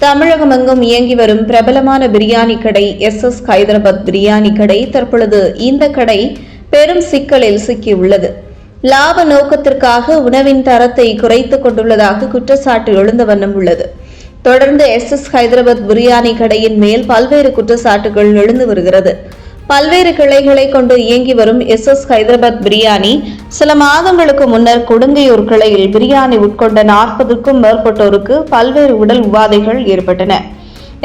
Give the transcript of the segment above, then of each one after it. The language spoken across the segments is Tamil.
தமிழகமெங்கும் இயங்கி வரும் பிரபலமான பிரியாணி கடை எஸ் எஸ் ஹைதராபாத் பிரியாணி கடை தற்பொழுது இந்த கடை பெரும் சிக்கலில் சிக்கியுள்ளது. லாப நோக்கத்திற்காக உணவின் தரத்தை குறைத்துக் கொண்டுள்ளதாக குற்றச்சாட்டு எழுந்த வண்ணம் உள்ளது. தொடர்ந்து எஸ் எஸ் ஹைதராபாத் பிரியாணி கடையின் மேல் பல்வேறு குற்றச்சாட்டுகள் எழுந்து வருகிறது. பல்வேறு கிளைகளை கொண்டு இயங்கி வரும் எஸ் எஸ் ஹைதராபாத் பிரியாணி சில மாதங்களுக்கு முன்னர் கொடுங்கையூர் கிளையில் பிரியாணி உட்கொண்ட நாற்பதுக்கும் மேற்பட்டோருக்கு பல்வேறு உடல் உபாதைகள் ஏற்பட்டன.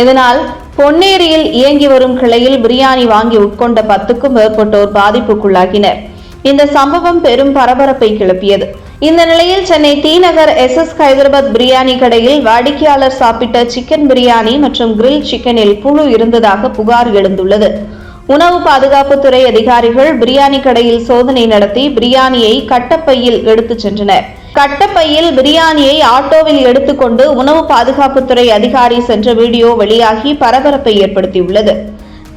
இதனால் பொன்னேரியில் இயங்கி வரும் கிளையில் பிரியாணி வாங்கி உட்கொண்ட பத்துக்கும் மேற்பட்டோர் பாதிப்புக்குள்ளாகினர். இந்த சம்பவம் பெரும் பரபரப்பை கிளப்பியது. இந்த நிலையில் Chennai T Nagar S S Hyderabad biryani கடையில் வாடிக்கையாளர் சாப்பிட்ட சிக்கன் பிரியாணி மற்றும் கிரில் சிக்கனில் புழு இருந்ததாக புகார் எழுந்துள்ளது. உணவு பாதுகாப்புத்துறை அதிகாரிகள் பிரியாணி கடையில் சோதனை நடத்தி பிரியாணியை கட்டப்பையில் எடுத்துச் சென்றனர். கட்டப்பையில் பிரியாணியை ஆட்டோவில் எடுத்துக்கொண்டு உணவு பாதுகாப்புத்துறை அதிகாரி சென்ற வீடியோ வெளியாகி பரபரப்பை ஏற்படுத்தியுள்ளது.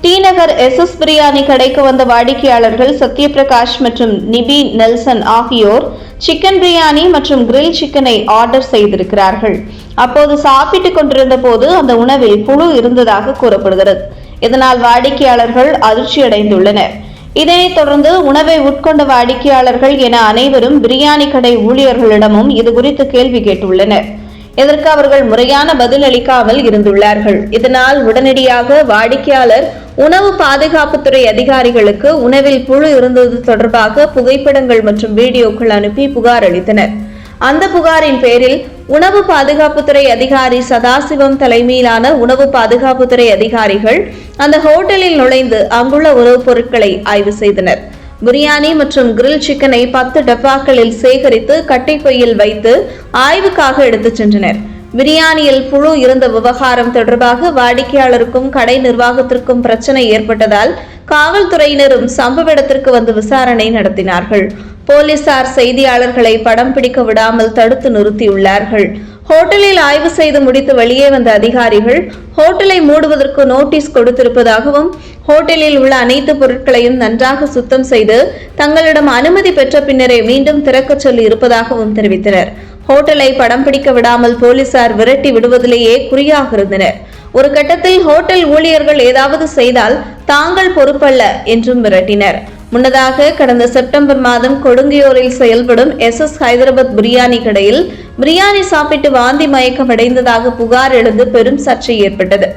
T Nagar S S biryani கடைக்கு வந்த வாடிக்கையாளர்கள் சத்யபிரகாஷ் மற்றும் நிபி நெல்சன் ஆகியோர் சிக்கன் பிரியாணி மற்றும் கிரில் சிக்கனை ஆர்டர் செய்திருக்கிறார்கள். அப்போது சாப்பிட்டுக் கொண்டிருந்த போது அந்த உணவில் புழு இருந்ததாக கூறப்படுகிறது. இதனால் வாடிக்கையாளர்கள் அதிர்ச்சியடைந்துள்ளனர். இதனைத் தொடர்ந்து உணவை உட்கொண்ட வாடிக்கையாளர்கள் என அனைவரும் பிரியாணி கடை ஊழியர்களிடமும் இதுகுறித்து கேள்வி கேட்டுள்ளனர். இதற்கு அவர்கள் முறையான பதில் அளிக்காமல் இருந்துள்ளார்கள். இதனால் உடனடியாக வாடிக்கையாளர் உணவு பாதுகாப்புத்துறை அதிகாரிகளுக்கு உணவில் புழு இருந்தது தொடர்பாக புகைப்படங்கள் மற்றும் வீடியோக்கள் அனுப்பி புகார் அளித்தனர். அந்த புகாரின் பேரில் உணவு பாதுகாப்புத்துறை அதிகாரி சதாசிவம் தலைமையிலான உணவு பாதுகாப்புத்துறை அதிகாரிகள் அந்த ஹோட்டலில் நுழைந்து அங்குள்ள உணவுப் பொருட்களை ஆய்வு செய்தனர். பிரியாணி மற்றும் கிரில் சிக்கனை பத்து டப்பாக்களில் சேகரித்து கட்டைப்பையில் வைத்து ஆய்வுக்காக எடுத்துச் சென்றனர். பிரியாணியில் புழு இருந்த விவகாரம் தொடர்பாக வாடிக்கையாளருக்கும் கடை நிர்வாகத்திற்கும் பிரச்சனை ஏற்பட்டதால் காவல்துறையினரும் சம்பவ இடத்திற்கு வந்து விசாரணை நடத்தினார்கள். போலீசார் செய்தியாளர்களை படம் பிடிக்க விடாமல் தடுத்து நிறுத்தியுள்ளார்கள். ஹோட்டலில் ஆய்வு செய்து முடித்து வெளியே வந்த அதிகாரிகள் ஹோட்டலை மூடுவதற்கு நோட்டீஸ் கொடுத்திருப்பதாகவும் ஹோட்டலில் உள்ள அனைத்து பொருட்களையும் நன்றாக சுத்தம் செய்து தங்களிடம் அனுமதி பெற்ற பின்னரே மீண்டும் திறக்கச் சொல்லி இருப்பதாகவும் தெரிவித்தனர். ஹோட்டலை படம் பிடிக்க விடாமல் போலீசார் விரட்டி விடுவதிலேயே குறியாக இருந்தனர். ஒரு கட்டத்தில் ஹோட்டல் ஊழியர்கள் ஏதாவது செய்தால் தாங்கள் பொறுப்பல்ல என்றும் மிரட்டினர் முன்னதாக கடந்த செப்டம்பர் மாதம் கொடுங்கையூரில் செயல்படும் எஸ் எஸ் ஹைதராபாத் பிரியாணி கடையில் பிரியாணி சாப்பிட்டு வாந்தி மயக்கம் அடைந்ததாக புகார் எழுந்து பெரும் சர்ச்சை ஏற்பட்டது.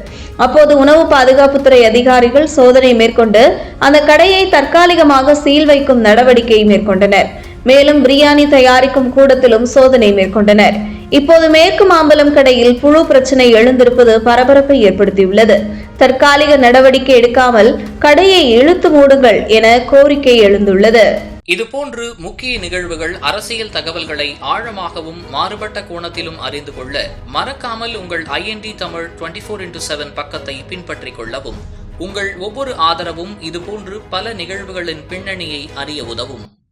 அப்போது உணவு பாதுகாப்புத்துறை அதிகாரிகள் சோதனை மேற்கொண்டு அந்த கடையை தற்காலிகமாக சீல் வைக்கும் நடவடிக்கை மேற்கொண்டனர். மேலும் பிரியாணி தயாரிக்கும் கூடத்திலும் சோதனை மேற்கொண்டனர். இப்போது மேற்கு மாம்பலம் கடையில் புழு பிரச்சனை எழுந்திருப்பது பரபரப்பை ஏற்படுத்தியுள்ளது. தற்காலிக நடவடிக்கை எடுக்காமல் கடையை இழுத்து மூடுங்கள் என கோரிக்கை எழுந்துள்ளது. இதுபோன்று முக்கிய நிகழ்வுகள் அரசியல் தகவல்களை ஆழமாகவும் மாறுபட்ட கோணத்திலும் அறிந்து கொள்ள மறக்காமல் உங்கள் IND Tamil twenty four into seven பக்கத்தை பின்பற்றிக் கொள்ளவும் உங்கள் ஒவ்வொரு ஆதரவும் இதுபோன்று பல நிகழ்வுகளின் பின்னணியை அறிய உதவும்.